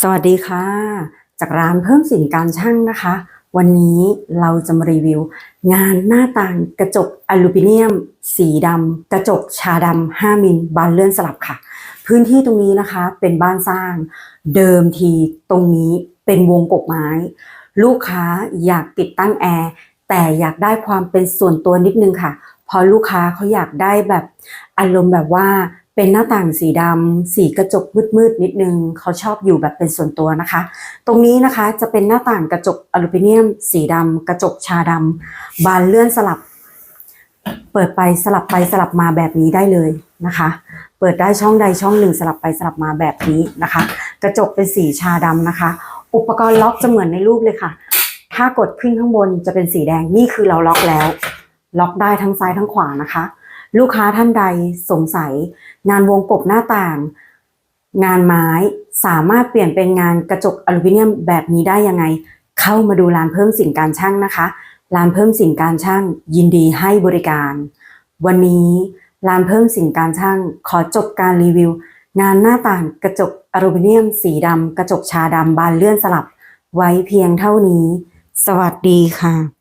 สวัสดีค่ะ จากร้านเพิ่มสินการช่างนะคะ วันนี้เราจะมารีวิว งานหน้าต่างกระจกอลูมิเนียม สีดำกระจกชาดำ5มิลบานเลื่อนสลับค่ะ พื้นที่ตรงนี้นะคะเป็นบ้านสร้าง เดิมทีตรงนี้เป็นวงกบไม้ ลูกค้าอยากติดตั้งแอร์แต่อยากได้ความเป็นส่วนตัวนิดนึงค่ะ ราะลูกค้าเขาอยากได้แบบอารมณ์แบบว่าเป็นหน้าต่างสีดำสีกระจกมืดๆนิดนึงเขาชอบอยู่แบบเป็นส่วนตัวนะคะ ตรงนี้นะคะจะเป็นหน้าต่างกระจกอลูมิเนียม สีดำกระจกชาดำบานเลื่อนสลับ เปิดไปสลับไปสลับมาแบบนี้ได้เลยนะคะ เปิดได้ช่องใดช่องหนึ่งสลับไปสลับมาแบบนี้นะคะ กระจกเป็นสีชาดำนะคะ อุปกรณ์ล็อกจะเหมือนในรูปเลยค่ะ ถ้ากดขึ้นข้างบนจะเป็นสีแดงนี่คือเราล็อกแล้ว ล็อกได้ทั้งซ้ายทั้งขวานะคะ ลูกค้าท่านใดสงสัย งานวงกบหน้าต่าง งานไม้สามารถเปลี่ยนเป็นงานกระจกอลูมิเนียมแบบนี้ได้ยังไง เข้ามาดูร้านเพิ่มสินการช่างนะคะ ร้านเพิ่มสินการช่างยินดีให้บริการ วันนี้ร้านเพิ่มสินการช่างขอจบการรีวิว งานหน้าต่างกระจกอลูมิเนียม สีดำกระจกชาดำบานเลื่อนสลับ ไว้เพียงเท่านี้ สวัสดีค่ะ